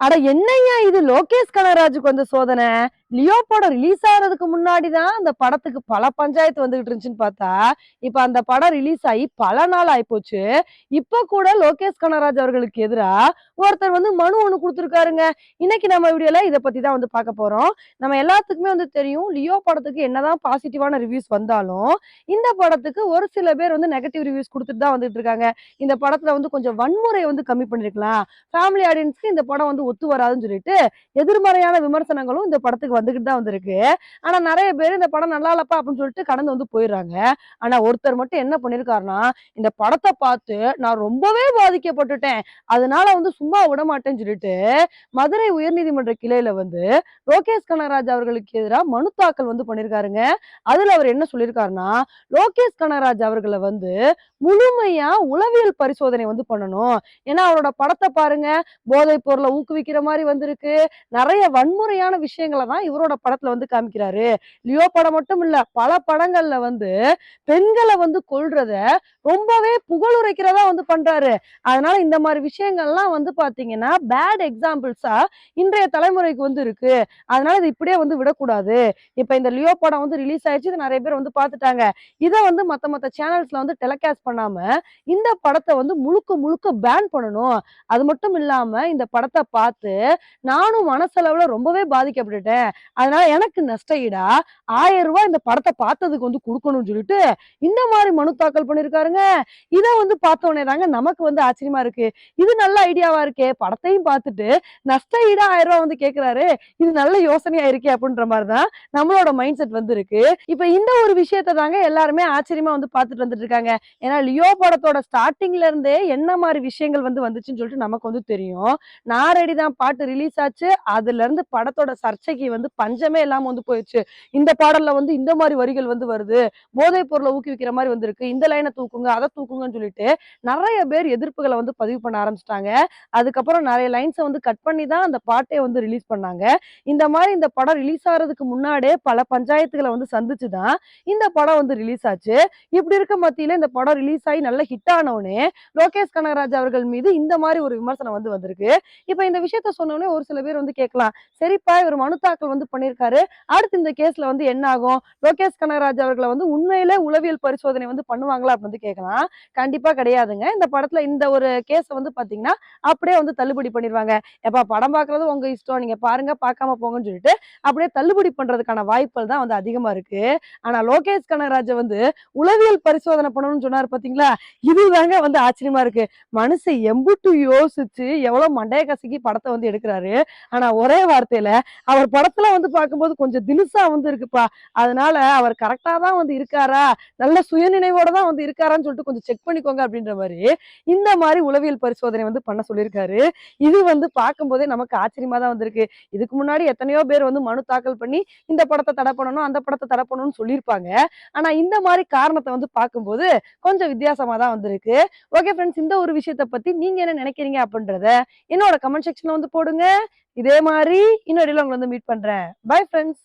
அட என்னய்யா இது? லோகேஷ் கனகராஜுக்கு வந்த சோதனை. லியோ படம் ரிலீஸ் ஆகிறதுக்கு முன்னாடி தான் அந்த படத்துக்கு பல பஞ்சாயத்து வந்துகிட்டு இருந்துச்சுன்னு பார்த்தா இப்ப அந்த படம் ரிலீஸ் ஆகி பல நாள் ஆயிப்போச்சு இப்ப கூட லோகேஷ் கனகராஜ் அவர்களுக்கு எதிராக ஒருத்தர் வந்து மனு ஒன்று கொடுத்துருக்காருங்க. இன்னைக்கு நம்ம வீடியோல இதை பத்தி தான் வந்து பார்க்க போறோம். நம்ம எல்லாத்துக்குமே வந்து தெரியும் லியோ படத்துக்கு என்னதான் பாசிட்டிவான ரிவ்யூஸ் வந்தாலும் இந்த படத்துக்கு ஒரு சில பேர் வந்து நெகட்டிவ் ரிவ்யூஸ் கொடுத்துட்டு தான் வந்துட்டு இருக்காங்க. இந்த படத்துல வந்து கொஞ்சம் வன்முறையை வந்து கம்மி பண்ணிருக்கலாம். ஃபேமிலி ஆடியன்ஸ்க்கு இந்த படம் வந்து ஒத்து வராதுன்னு சொல்லிட்டு எதிர்மறையான விமர்சனங்களும் இந்த படத்துக்கு வந்துகிட்டு தான் வந்திருக்கு. ஆனா நிறைய பேர் இந்த படம் நல்லா இல்லப்பா அப்படின்னு சொல்லிட்டு கடந்து வந்து போயிடுறாங்க. ஆனா ஒருத்தர் மட்டும் என்ன பண்ணிருக்காருன்னா இந்த படத்தை பார்த்து நான் ரொம்பவே பாதிக்கப்பட்டுட்டேன். அதனால வந்து சும்மா விட மாட்டேன்னு சொல்லிட்டு மதுரை உயர்நீதிமன்ற கிளையில வந்து லோகேஷ் கனகராஜ் அவர்களுக்கு எதிராக மனு தாக்கல் வந்து பண்ணிருக்காருங்க. அதுல அவர் என்ன சொல்லியிருக்காருன்னா லோகேஷ் கனகராஜ் அவர்களை வந்து முழுமையா உளவியல் பரிசோதனை வந்து பண்ணணும். ஏன்னா அவரோட படத்தை பாருங்க போதைப் பொருளை ஊக்குவி ஊக்குவிக்கிற மாதிரி வந்திருக்கு. நிறைய வன்முறையான விஷயங்களை தான் இவரோட படத்துல வந்து காமிக்கிறாரு. லியோ படம் மட்டும் இல்ல பல படங்கள்ல வந்து பெண்களை வந்து கொள்றத ரொம்பவே புகழுரைக்கிறதா வந்து பண்றாரு. அதனால இந்த மாதிரி விஷயங்கள்லாம் வந்து பாத்தீங்கன்னா பேட் எக்ஸாம்பிள்ஸா இன்றைய தலைமுறைக்கு வந்து இருக்கு. அதனால இது இப்படியே வந்து விடக்கூடாது. இப்ப இந்த லியோ படம் வந்து ரிலீஸ் ஆயிடுச்சு. இது நிறைய பேர் வந்து பாத்துட்டாங்க. இதை வந்து மத்த மத்த சேனல்ஸ்ல வந்து டெலிகாஸ்ட் பண்ணாம இந்த படத்தை வந்து முழுக்க முழுக்க பேன் பண்ணணும். அது மட்டும் இல்லாம இந்த படத்தை பார்த்து நானும் மனசளவுல ரொம்பவே பாதிக்கப்பட்டுட்டேன். அதனால எனக்கு நஷ்ட ஈடா ஆயிரம் ரூபாய் இந்த படத்தை பார்த்ததுக்கு வந்து கொடுக்கணும்னு சொல்லிட்டு இந்த மாதிரி மனு தாக்கல் பண்ணிருக்காருங்க. இதை வந்து பார்த்த தாங்க நமக்கு வந்து ஆச்சரியமா இருக்கு. இது நல்ல ஐடியாவா இருக்கே? படத்தையும் பார்த்துட்டு நஷ்ட ஈடா ஆயிரம் ரூபாய் வந்து கேக்குறாரு. இது நல்ல யோசனையா இருக்கே அப்படின்ற மாதிரிதான் நம்மளோட மைண்ட் செட் வந்து இருக்கு. இப்ப இந்த ஒரு விஷயத்தை தாங்க எல்லாருமே ஆச்சரியமா வந்து பார்த்துட்டு வந்துட்டு இருக்காங்க. ஏன்னா லியோ படத்தோட ஸ்டார்டிங்ல இருந்தே என்ன மாதிரி விஷயங்கள் வந்து வந்துச்சுன்னு சொல்லிட்டு நமக்கு வந்து தெரியும். நான் ரெடி தான் பாட்டு ரிலீஸ் ஆச்சு. அதுல இருந்து படத்தோட சர்ச்சைக்கு வந்து பஞ்சமே இல்லாம வந்து போயிடுச்சு. இந்த பாடல்ல வந்து இந்த மாதிரி வரிகள் வந்து வருது. போதைப் பொருளை ஊக்குவிக்கிற மாதிரி வந்திருக்கு. இந்த லைனை தூக்குங்க அதை தூக்குங்கன்னு சொல்லிட்டு நிறைய பேர் எதிர்ப்புகளை வந்து பதிவு பண்ண ஆரம்பிச்சிட்டாங்க. அதுக்கப்புறம் நிறைய லைன்ஸை வந்து கட் பண்ணி தான் அந்த பாட்டை வந்து ரிலீஸ் பண்ணாங்க. இந்த மாதிரி இந்த படம் ரிலீஸ் ஆகிறதுக்கு முன்னாடியே பல பஞ்சாயத்துகளை வந்து சந்திச்சு தான் இந்த படம் வந்து ரிலீஸ் ஆச்சு. இப்படி இருக்க மத்தியில இந்த படம் ரிலீஸ் ஆகி நல்ல ஹிட் ஆனவுடனே லோகேஷ் கனகராஜ் அவர்கள் மீது இந்த மாதிரி ஒரு விமர்சனம் வந்து வந்திருக்கு. இப்ப இந்த விஷயத்த சொன்னோடனே ஒரு சில பேர் வந்து கேட்கலாம். சரிப்பா இவர் மனு தாக்கல் வந்து பண்ணியிருக்காரு அடுத்து இந்த கேஸ்ல வந்து என்ன ஆகும்? லோகேஷ் கனகராஜ் அவர்களை வந்து உண்மையில உளவியல் பரிசோதனை வந்து பண்ணுவாங்களா அப்படின்னு வந்து கேட்கலாம். கண்டிப்பா கிடையாதுங்க. இந்த படத்துல இந்த ஒரு கேஸை வந்து பாத்தீங்கன்னா அப்படியே வந்து தள்ளுபடி பண்ணிடுவாங்க எப்பா படம் பார்க்கறது உங்க இஷ்டம். நீங்க பாருங்க பார்க்காம போங்கன்னு சொல்லிட்டு அப்படியே தள்ளுபடி பண்றதுக்கான வாய்ப்புகள் தான் வந்து அதிகமா இருக்கு. ஆனா லோகேஷ் கனகராஜை வந்து உளவியல் பரிசோதனை பண்ணணும்னு சொன்னாரு பாத்தீங்களா? இதுதாங்க வந்து ஆச்சரியமா இருக்கு. மனசை எம்புட்டு யோசிச்சு எவ்வளவு மண்டைய கசக்கி படத்தை வந்து எடுக்கிறாரு. ஆனா ஒரே வார்த்தையில அவர் படத்துல வந்து பார்க்கும்போது கொஞ்சம் தினுசா வந்து இருக்குப்பா. அதனால அவர் கரெக்டா தான் வந்து இருக்காரா? நல்ல சுயநினைவோட தான் வந்து இருக்காரான்னு சொல்லிட்டு கொஞ்சம் செக் பண்ணிக்கோங்க அப்படின்ற மாதிரி இந்த மாதிரி உளவியல் பரிசோதனை வந்து பண்ண சொல்லியிருக்காரு. இது வந்து பார்க்கும்போதே நமக்கு ஆச்சரியமா தான் வந்திருக்கு. இதுக்கு முன்னாடி எத்தனையோ பேர் வந்து மனு தாக்கல் பண்ணி இந்த படத்தை தடை பண்ணணும் அந்த படத்தை தடை பண்ணணும்னு சொல்லியிருப்பாங்க. ஆனா இந்த மாதிரி காரணத்தை வந்து பார்க்கும்போது கொஞ்சம் வித்தியாசமா தான் வந்திருக்கு. ஓகே ஃப்ரெண்ட்ஸ் இந்த ஒரு விஷயத்த பத்தி நீங்க என்ன நினைக்கிறீங்க அப்படின்றத என்னோட கமெண்ட் செக்ஷன் டிஸ்கிரிப்ஷன்ல வந்து போடுங்க. இதே மாதிரி இன்னொரு உங்களை வந்து மீட் பண்றேன். Bye friends